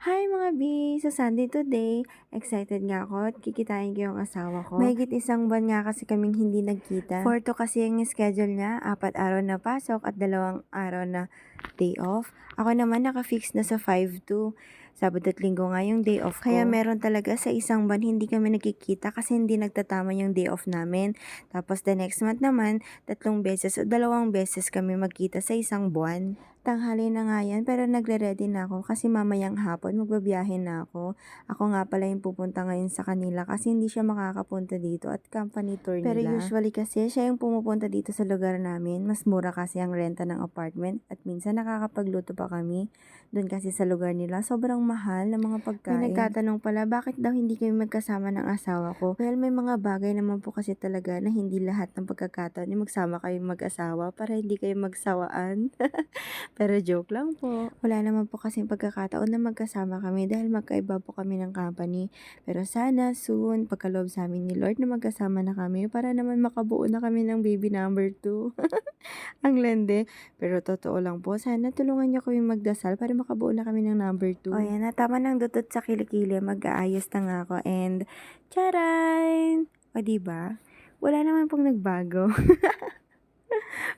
Hi mga B! Sa Sunday today, excited nga ako at kikitain ko yung asawa ko. Mahigit isang buwan nga kasi kaming hindi nagkita. For to kasi yung schedule niya, apat araw na pasok at dalawang araw na day off. Ako naman nakafix na sa 5-2. Sabado at linggo nga yung day off ko. Kaya meron talaga sa isang buwan hindi kami nagkikita kasi hindi nagtatama yung day off namin. Tapos the next month naman, tatlong beses o dalawang beses kami magkita sa isang buwan. Tanghali na nga yan pero nagre-ready na ako kasi mamayang hapon magbabiyahe na ako. Ako nga pala yung pupunta ngayon sa kanila kasi hindi siya makakapunta dito at company tour nila. Pero usually kasi siya yung pumupunta dito sa lugar namin. Mas mura kasi ang renta ng apartment at minsan nakakapagluto pa kami. Doon kasi sa lugar nila sobrang mahal ng mga pagkain. May nagtatanong pala bakit daw hindi kami magkasama ng asawa ko. Well may mga bagay naman po kasi talaga na hindi lahat ng pagkakataon ay magsama kayong mag-asawa para hindi kayo magsawaan. Pero joke lang po. Wala naman po kasing pagkakataon na magkasama kami dahil magkaiba po kami ng company. Pero sana soon, pagkaloob sa amin ni Lord na magkasama na kami para naman makabuo na kami ng baby number 2. Ang lende. Pero totoo lang po, sana tulungan niyo kami magdasal para makabuo na kami ng number 2. O yan na, tama ng dutot sa kilikili. Mag-aayos na nga ako. And, charan! O diba? Wala naman pong nagbago.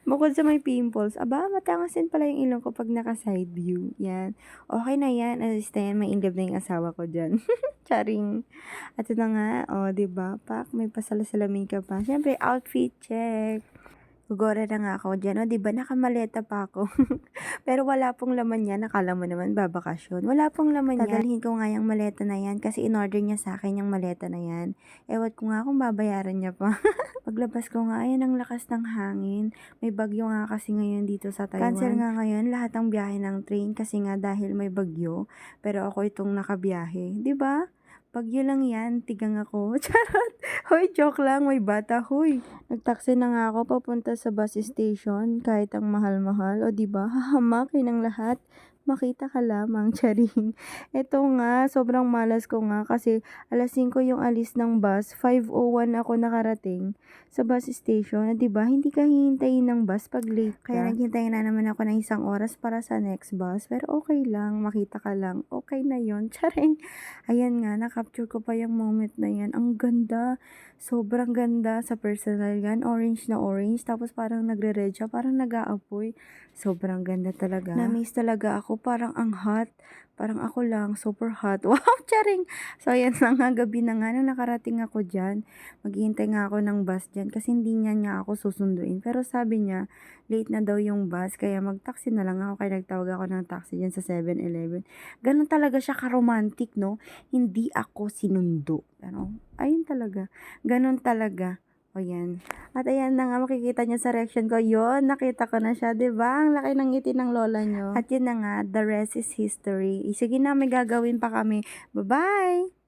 Bukod sa may pimples, aba, matangasin pala yung ilong ko pag naka-side view. Yan. Okay na yan. At na yan, may inlove na yung asawa ko dyan. Charing. At ito na nga, o, oh, diba? Pak, may pasalasalamin ka pa. Siyempre, outfit check. Gugora na nga ako dyan. O, diba? Nakamaleta pa ako. Pero wala pong laman yan. Nakala mo naman, babakasyon. Wala pong laman yan. Dadalhin ko nga yung maleta na yan kasi in-order niya sa akin yung maleta na yan. Ewan ko nga kung babayaran niya pa. Paglabas ko nga, ayan ang lakas ng hangin. May bagyo nga kasi ngayon dito sa Taiwan. Cancel nga ngayon lahat ng biyahe ng train kasi nga dahil may bagyo. Pero ako itong nakabiyahe. 'Di ba? Bagyo lang yan, tigang ako. Charot! Hoy, joke lang, may bata, hoy. Nagtaksi na nga ako papunta sa bus station, kahit ang mahal-mahal. O, di ba? Hahamakin ang lahat. Makita ka lamang, charing. Ito nga, sobrang malas ko nga kasi alas 5 yung alis ng bus, 5.01 ako nakarating sa bus station. Di ba? Hindi ka hihintayin ng bus pag late ka. Kaya naghintay na naman ako ng isang oras para sa next bus. Pero okay lang, makita ka lang. Okay na yon Charing. Ayan nga, na-capture ko pa yung moment na yan. Ang ganda. Sobrang ganda sa personal yan. Orange na orange. Tapos parang nagre-red siya. Parang nag-aapoy. Sobrang ganda talaga. Na-miss talaga ako. Parang ang hot. Parang ako lang. Super hot. Wow, charing. So, ayan na nga. Gabi na nga. Nung nakarating ako dyan. Maghihintay nga ako ng bus dyan. Kasi hindi niya niya ako susunduin. Pero sabi niya, late na daw yung bus. Kaya mag-taxi na lang ako. Kaya nagtawag ako ng taxi dyan sa 7-Eleven. Ganon talaga siya karomantic, no? Hindi ako sinundo. Ano? Ayun talaga. Ganon talaga. O yan. At ayan na nga, makikita nyo sa reaction ko. Yon nakita ko na siya, ba diba? Ang laki ng ngiti ng lola nyo. At yun na nga, the rest is history. Sige na, may gagawin pa kami. Bye-bye!